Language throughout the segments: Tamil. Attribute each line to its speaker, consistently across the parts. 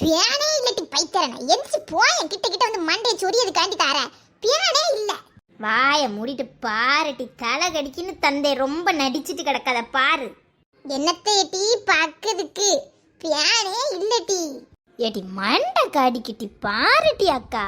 Speaker 1: பியானே இல்லட்டி பைத்தரன எந்திச்சு போய் என் கிட்ட கிட்ட வந்து மண்டைய சொரியது காண்டி தார பியானே இல்ல.
Speaker 2: வாயை மூடிட்டு பாருட்டி தலை கடிக்குன்னு தந்தை ரொம்ப நடிச்சிட்டு கிடக்காத பாரு.
Speaker 1: என்னத்தை டீ பாக்குறதுக்கு பியானே இல்லட்டி
Speaker 2: ஏட்டி மண்டை காடிக்கிட்டி பாருட்டி அக்கா.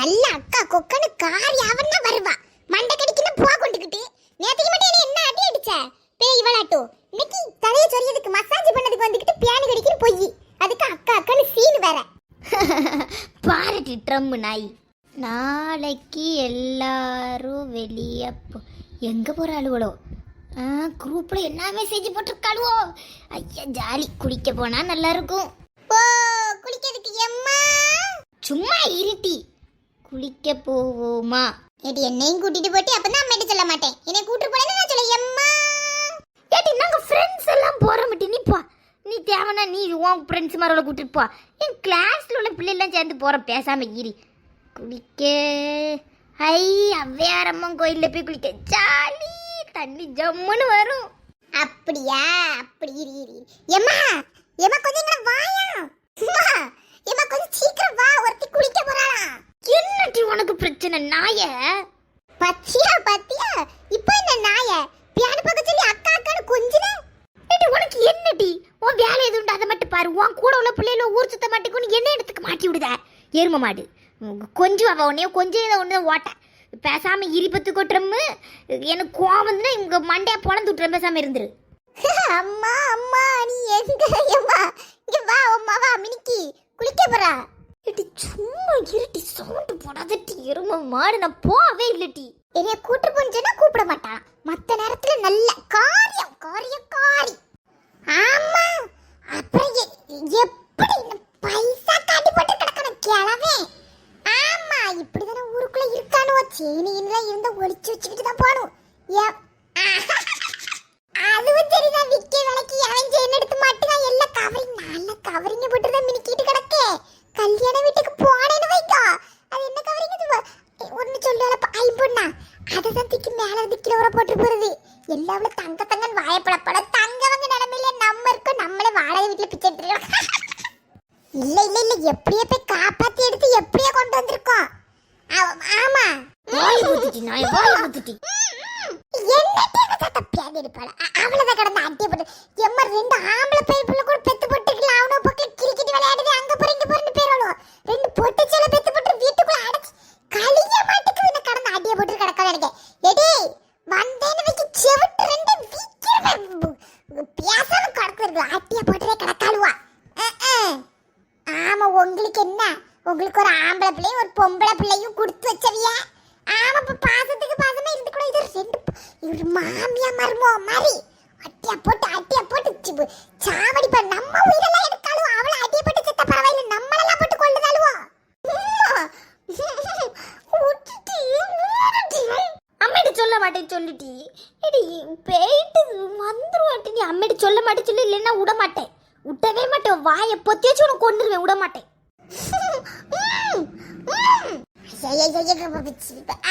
Speaker 1: நல்ல அக்கா கொக்கனு காரி அவன் தான் வருவா. மண்டை கடிக்குன்னு போ கொண்டுக்கிட்டு. நேத்துக்கு மட்டும் என்ன என்ன அடி அடிச்ச? பேய் இவளாட்டோ? இன்னைக்கு தலைய சொரியதுக்கு மசாஜ் பண்ணதுக்கு வந்துக்கிட்டு பியானு கடிக்குன்னு பொய். அதுக்கு அக்கா அக்கான்னு சீன் வேற.
Speaker 2: பாருட்டி ட்ரம்மு நாய். நாளைக்கு எல்லாரும் வெளியே போ எங்கே போகிற அலுவலோ ஆ குரூப்பில் என்ன மெசேஜ் போட்டிருக்காளுவோ? ஐயா ஜாலி. குளிக்க போனால் நல்லா இருக்கும்
Speaker 1: ஓ குளிக்கிறதுக்கு எம்மா?
Speaker 2: சும்மா இருட்டி குளிக்க போவோமா?
Speaker 1: ஏடி என்னையும் கூட்டிட்டு போட்டு அப்பதான் அம்மிட்ட சொல்ல மாட்டேன். என்னை கூட்டு போனேன்னு நான் சொல்ல எம்மா?
Speaker 2: ஏட்டி நாங்கள் ஃப்ரெண்ட்ஸ் எல்லாம் போகிற மாட்டேன் நீப்பா நீ தேவைன்னா நீ உன் ஃப்ரெண்ட்ஸ் மாரோட கூட்டிட்டு போ. என் கிளாஸில் உள்ள பிள்ளைலாம் சேர்ந்து போகிறோம் பேசாமல் ஈரி குளிக்க. ஐ அவ்வையாரம்மன் கோயிலில் போய் குளிக்க. ஜாலி தண்ணி ஜம்முன்னு வரும்.
Speaker 1: அப்படியா? அப்படி இரு இரு இரு. எம்மா எம்மா கொஞ்சம் எங்களை வாயா. அம்மா, எம்மா கொஞ்சம் சீக்கிரம் வா ஒருத்தி குளிக்க போறாளா.
Speaker 2: என்னட்டி உனக்கு பிரச்சனை நாய?
Speaker 1: பச்சியா பத்தியா? இப்போ இந்த நாய? பியானு பக்கம் சொல்லி அக்கா அக்கான்னு கொஞ்சினேன்
Speaker 2: ஏட்டி உனக்கு என்னடி? உன் வேலை எதுவும் அதை மட்டும் பாரு. உன் கூட உள்ள பிள்ளைகள ஊர் சுத்த மாட்டேங்குன்னு என்ன இடத்துக்கு மாட்டி விடுத? எரும மாடு. கொஞ்சம் அவ உன்னைய கொஞ்சம் இதை ஒன்று ஓட்ட. பேசாம இரிப்பத்து கொட்டுறம்மு. எனக்கு கோவம் வந்துன்னா இங்க மண்டையா பொழந்து விட்டுற பேசாம இருந்துரு.
Speaker 1: அம்மா அம்மா நீ எங்க? எம்மா இங்க வா அம்மா வா மினிக்கி. குளிக்க போறா.
Speaker 2: ஏட்டி சும்மா இருட்டி சவுண்டு போடாதட்டி எரும மாடு நான் போவே இல்லட்டி
Speaker 1: என்னைய கூட்டு போனுச்சுன்னா கூப்பிட மாட்டான் மத்த நேரத்துல நல்ல காரியம் காரியம் காரி ஆமா அப்புறம் எ- எப்படி இந்த பைசா காட்டி போட்டு கிடக்கணும் கிளவே ஆமா இப்படிதானே ஊருக்குள்ள இருக்கானுவோ சேனியில இருந்த ஒளிச்சு வச்சுக்கிட்டு தான் போகணும் எப்- அதுவும் சரிதான் விக்கி விலைக்கு அவன் செயின் எடுத்து மாட்டுதான் எல்லாம் கவரிங் நல்ல கவரிங்க போட்டு தான் மினிக்கிட்டு கிடக்கே கல்யாண வீட்டுக்கு போனேன்னு வைக்கோ அது என்ன கவரிங் இது ஒன்னு சொல்லுவால ஐம்பொண்ணா அதுதான் தூக்கி மேல இருந்து கீழே வர போட்டு போறது எல்லாவளும் தங்க தங்கன்னு வாயப்படப்பட தங்கவங்க நிலைமையில நம்ம இருக்கோம் நம்மளே வாடகை வீட்டுல பிச்சை எடுத்துருக்கோம் இல்ல இல்ல இல்ல. எப்படியே போய் காப்பாத்தி எடுத்து எப்படியே கொண்டு வந்திருக்கோம்? ஆ- ஆமா.
Speaker 2: வாய் நாய் வாய் ஊத்துட்டி
Speaker 1: அவ்வளவுதான் கடந்த அட்டிய போட்டு எம்மா ரெண்டு ஆம்பளை பையன் பிள்ளை கூட பெத்து போட்டுக்கலாம் அவனோ பக்கம் கிரிக்கெட் விளையாடுது அங்க போற இங்க போறன்னு பேரோளும் ரெண்டு பொட்டு சேல பெத்து போட்டு வீட்டுக்குள்ள அடைச்சு கலிய மாட்டுக்கு என்ன கடந்த அட்டிய போட்டு கிடக்காத எனக்கு எடி வந்தேன்னு வைக்க செவிட்டு ரெண்டு வீக்கிறேன் பேசாம கிடக்குறது அட்டிய போட்டுறே கிடக்காளுவா அஹ், அஹ். ஆமா உங்களுக்கு என்ன உங்களுக்கு ஒரு ஆம்பளை பிள்ளையும் ஒரு பொம்பளை பிள்ளையும் கொடுத்து வச்சவிய. ஆமா இப்ப பாசத்துக்கு பாசமா இருந்து கூட இது ரெண்டு இவர் மாமியா மருமோ மாதிரி. அட்டியா போட்டு அட்டியா போட்டு சி- சாவடி பண்ண நம்ம உயிரெல்லாம் எடுத்தாலும் அவளை அட்டிய போட்டு செத்த பரவாயில்ல. நம்மளெல்லாம் போட்டு கொள்ளுதாளுவோ
Speaker 2: அம்மிட்ட சொல்ல மாட்டேன் சொல்லிட்டி. எடி போயிட்டு வந்துருவாட்டி நீ அம்மிட்ட சொல்ல மாட்டேன் சொல்லி இல்லைன்னா விட மாட்டேன். விட்டவே மாட்டேன். வாயை பொத்தியாச்சும் உனக்கு கொண்டுருவேன் விட மாட்டேன்.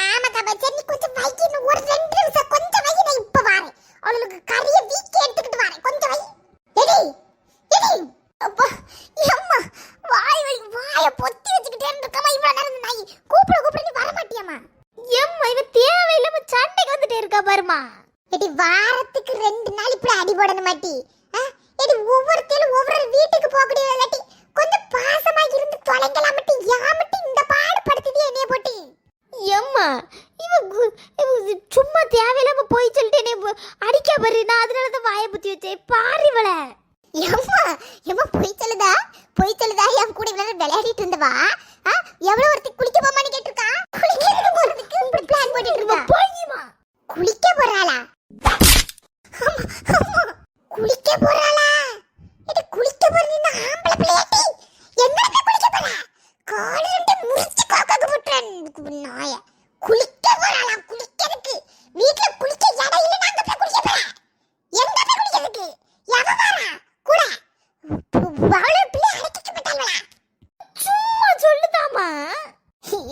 Speaker 1: ஆமாக்கா பச்சை. நீ கொஞ்சம் வைக்கணும் ஒரு ரெண்டு நிமிஷம் கொஞ்சம் வை நான் இப்ப வரேன். அவளுக்கு கறிய வீக்கி எடுத்துக்கிட்டு வரேன் கொஞ்சம் வை எடி எடி அப்பா அம்மா வாய் வை வாய பொத்தி வச்சுக்கிட்டே இருக்கமா இவ்வளவு நேரம் இந்த நாய் கூப்பிட கூப்பிட நீ வர மாட்டியாமா
Speaker 2: ஏம்மா இவ தேவையில்லாம சண்டைக்கு வந்துட்டே இருக்கா பாருமா
Speaker 1: எடி வாரத்துக்கு ரெண்டு நாள் இப்படி அடி போடணும் மாட்டி ஆ? எடி ஒவ்வொருத்தையும் ஒவ்வொரு வீட்டுக்கு போகக்கூடிய இல்லாட்டி கொஞ்சம் பாசமா இருந்து தொலைங்கலாம் மட்டும் யா மட்டும் இந்த பாடு படுத்துதே என்னைய போட்டு
Speaker 2: ஏம்மா இவ கு- இவ சும்மா தேவையில்லாம போய் சொல்லிட்டு என்னை ப- அடிக்கா பாரு நான் அதனால தான் வாயை புத்தி வச்சேன் பாரு இவளை
Speaker 1: எம்மா எம்மா பொய் சொல்லுதா பொய் சொல்லுதா என் கூட இவ்வளவு நேரம் விளையாடிட்டு இருந்தவா ஆ? எவ்வளவு ஒருத்தி குளிக்க போமான்னு கேட்டிருக்கா குளிக்கிறதுக்கு போறதுக்கு இப்படி பிளான் போட்டுட்டு இருக்கா
Speaker 2: போய்மா
Speaker 1: குளிக்க போறாளா அம்மா, அம்மா, குளிக்க போறாளா இது குளிக்க போறீங்க ஆம்பளை பிள்ளையாட்டி என்னடா குளிக்க போறா கால் ரெண்டு முறிச்சு காக்காக்கு போட்டுறேன் நாய குளிக்க போறாளா குளிக்கிறதுக்கு. வீட்ல குளிக்க இடம் இல்ல நாங்க போய் குளிக்க போறா. எங்க போய் குளிக்கிறதுக்கு? எவ வரா? கூட. அவளோட பிள்ளை அழைக்க மாட்டாங்களா
Speaker 2: சும்மா சொல்லுதாமா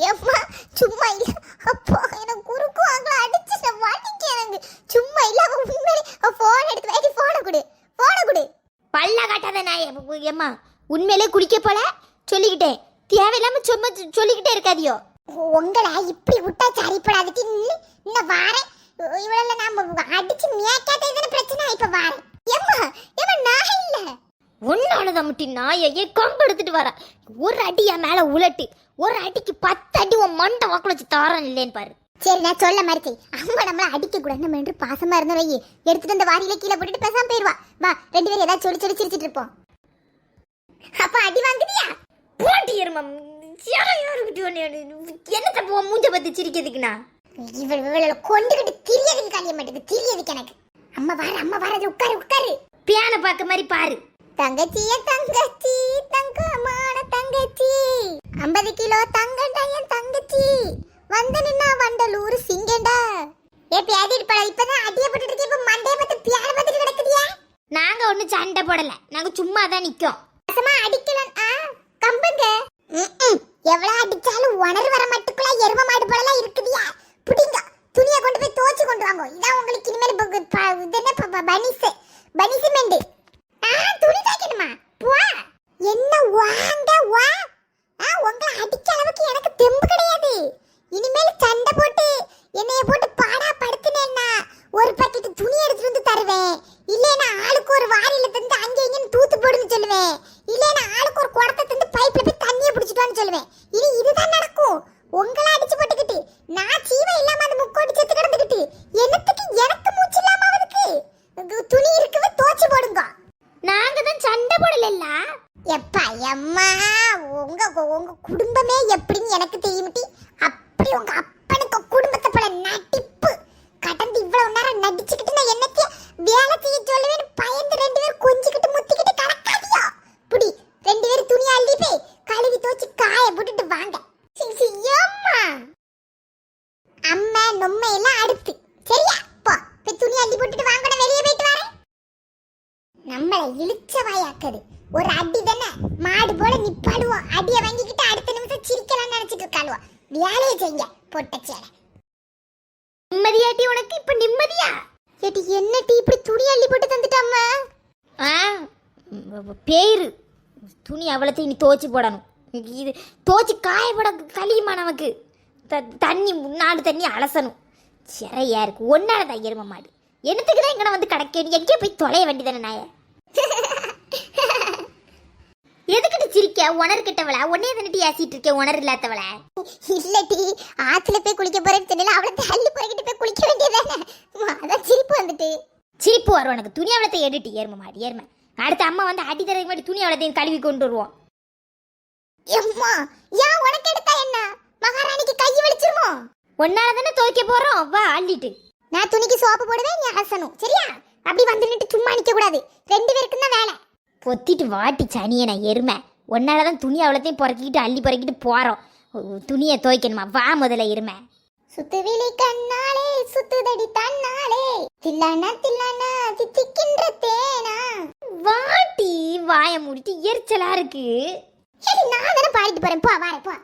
Speaker 1: ஏம்மா சும்மா இல்ல. அப்போ எனக்கு குறுக்கு வாங்கல அடிச்சு நான் மாட்டிக்க எனக்கு. சும்மா இல்ல அவ உண்மையிலே போன் எடுத்து வேடி போன கொடு. போன கொடு.
Speaker 2: பல்ல காட்டாத நாய். ஏம்மா உண்மையிலே குளிக்க போல? சொல்லிக்கிட்டேன். தேவையில்லாம சும்மா சொல்லிக்கிட்டே இருக்காதியோ.
Speaker 1: உங்களை இப்படி விட்டா சரிப்படாதுக்கு இன்னும் வாரேன். இவ்வளவு நாம அடிச்சு மேக்காத பிரச்சனை? இப்ப வாரேன். ஏம்மா? ஏம்மா நான் இல்ல.
Speaker 2: ஒன்னானதா முட்டி நாயையே கொம்பு எடுத்துட்டு வர? ஒரு அடி என் மேல உலட்டு. ஒரு அடிக்கு பத்து அடி உன் மண்டை வாக்குல வச்சு தாரம் இல்லைன்னு பாரு.
Speaker 1: சரி நான் சொல்ல மறுத்து அம்மா நம்மள அடிக்க கூடாது நம்ம என்று பாசமா இருந்த வை எடுத்துட்டு அந்த வாரியில கீழே போட்டுட்டு பேசாம போயிருவா. வா ரெண்டு பேரும் ஏதாவது சொல்லி சொல்லி சிரிச்சிட்டு இருப்போம். அப்ப அடி வாங்குதியா
Speaker 2: போட்டி எருமம் என்னத்த போ மூஞ்ச பத்தி சிரிக்கிறதுக்குண்ணா?
Speaker 1: இவள் இவள கொண்டுகிட்டு திரியதுக்கு காலிய மாட்டேங்குது. திரியதுக்கு எனக்கு. அம்மா வார அம்மா வாரது உட்காரு உட்காரு.
Speaker 2: பியானை பார்க்க மாதிரி பாரு.
Speaker 1: தங்கச்சிய தங்கச்சி தங்கமான தங்கச்சி. ஐம்பது கிலோ தங்கண்டா என் தங்கச்சி. வந்து நின்னா வண்டலூர் சிங்கண்டா. ஏ பியாதிட்டு பழ இப்பதான் அடிய போட்டுட்டு இருக்க இப்ப மண்டைய பார்த்து பியார பார்த்துட்டு கிடக்குதியா
Speaker 2: நாங்க ஒன்றும் சண்டை போடல. நாங்க சும்மா தான் நிக்கோம்
Speaker 1: அடிக்கலாம் கம்பங்க. எவ்வளவு அடிச்சாலும் உணர்வு வர மட்டுக்குள்ள எரும மாடு போலலாம் இருக்குதியா? புடிங்க. துணியை கொண்டு போய் துவச்சு கொண்டு வாங்க. இதான் உங்களுக்கு இனிமேல் ப- ப- இது என்ன ப- மெண்டு. ஆ துணி துவைக்கணுமா? போ. என்ன வாங்க வா. ஆ உங்களை அடிக்க அளவுக்கு எனக்கு தெம்பு கிடையாது. இனிமேல் சண்டை போட்டு என்னைய போட்டு பாடா படுத்துனேன்னா ஒரு பாக்கெட் துணி எடுத்துட்டு வந்து தருவேன். இல்லைன்னா ஆளுக்கு ஒரு வாரியில தந்து அங்கே இங்கன்னு தூத்து போடுன்னு சொல்லுவேன். இல்லைன்னா ஆளுக்கு ஒரு குடத்தை தந்து பைப்ல போய் தண்ணியை பிடிச்சிட்டு வான்னு சொல்லுவேன். இனி இதுதான் நடக்கும். உங்களை அடிச்சு போட்டுக்கிட்டு நான் சீவை இல்லாம அந்த முக்கோடி செத்து கிடந்துக்கிட்டு என்னத்துக்கு எனக்கு மூச்சு இல்லாம அவனுக்கு துணி இருக்கவே தோச்சு போடுங்க.
Speaker 2: நாங்க தான் சண்டை போடல
Speaker 1: எப்பா எம்மா உங்க உங்க குடும்பமே எப்படின்னு எனக்கு தெரியுமிட்டி. அப்படி உங்க அப்பனுக்கு குடும்பத்தை போல நடிப்பு கடந்து இவ்வளவு நேரம் நடிச்சுக்கிட்டு நான் என்னத்தைய வேலை செய்ய சொல்லுவேன்னு பயந்து ரெண்டு பேரும் கொஞ்சிக்கிட்டு முத்திக்கிட்டு கிடக்காதியோ புடி ரெண்டு பேரும் துணி அள்ளி போய் கழுவி தோச்சு காய போட்டுட்டு வாங்க சி, சி, ஏம்மா அம்மா நொம்மை எல்லாம் அடுத்து சரியா போ போய் துணி அள்ளி போட்டுட்டு வாங்கட வெளியே போயிட்டு வரேன் நம்மள இழுச்ச வாயாக்குது ஒரு தானே மாடு போல நிப்பாடுவோம் அடிய வாங்கிக்கிட்டு அடுத்த நிமிஷம் சிரிக்கலாம் நினைச்சிட்டு இருக்காளுவோம் வேலையை செய்ய பொட்டச்சேட
Speaker 2: நிம்மதியாட்டி உனக்கு இப்ப நிம்மதியா?
Speaker 1: ஏட்டி என்ன டீ இப்படி துணி அள்ளி போட்டு தந்துட்டாம
Speaker 2: ஆ பேரு துணி அவ்வளோத்தையும் நீ துவைச்சு போடணும். இது துவைச்சு காயப்பட கழியுமா நமக்கு? த தண்ணி முன்னாடி தண்ணி அலசணும். சிறையா இருக்கு. ஒன்னால தான் எரும மாடு. என்னத்துக்கு தான் இங்கே வந்து கிடக்கணும் எங்கேயோ போய் தொலைய வேண்டியதானே நாய? எதுக்கிட்டு சிரிக்க உணர் கிட்டவள? உன்னே தானே ஏசிட்டு இருக்கேன் உணர் இல்லாதவள?
Speaker 1: இல்ல டீ ஆத்துல போய் குளிக்க போறேன்னு சொன்னல அவளை தள்ளி போய்கிட்டு போய் குளிக்க வேண்டியதானே அதான் சிரிப்பு வந்துட்டு.
Speaker 2: சிரிப்பு வரும் உனக்கு. துணி அவ்வளோத்தை எடுட்டு ஏறும மாடு ஏறும அடுத்த அம்மா வந்து அடி தரதுக்கு முன்னாடி துணி அவ்வளோத்தையும் கழுவி கொண்டு வருவோம்
Speaker 1: எம்மா ஏன் உனக்கு எடுத்தா என்ன? மகாராணிக்கு கை வலிச்சிருமோ?
Speaker 2: ஒன்னால தானே துவைக்க போறோம். வா அள்ளிட்டு.
Speaker 1: நான் துணிக்கு சோப்பு போடுவேன் நீ அலசணும். சரியா? அப்படி வந்து நின்று சும்மா நிக்க கூடாது ரெண்டு பேருக்கும் தான் வேலை.
Speaker 2: பொத்திட்டு வாட்டி சனியை நான் எருமை. ஒன்னால தான் துணி அவ்வளோத்தையும் பொறக்கிட்டு அள்ளி பொறக்கிட்டு போகிறோம் துணியை துவைக்கணுமா? வா முதல்ல எருமை.
Speaker 1: சுத்துவிழி கண்ணாலே சுத்துதடி தன்னாலே. தில்லானா தில்லானா தித்திக்கின்ற தேனா.
Speaker 2: வாட்டி வாயை மூடிட்டு எரிச்சலா இருக்கு.
Speaker 1: சரி நான் தானே பாடிட்டு போறேன். போ வாரேன் போ.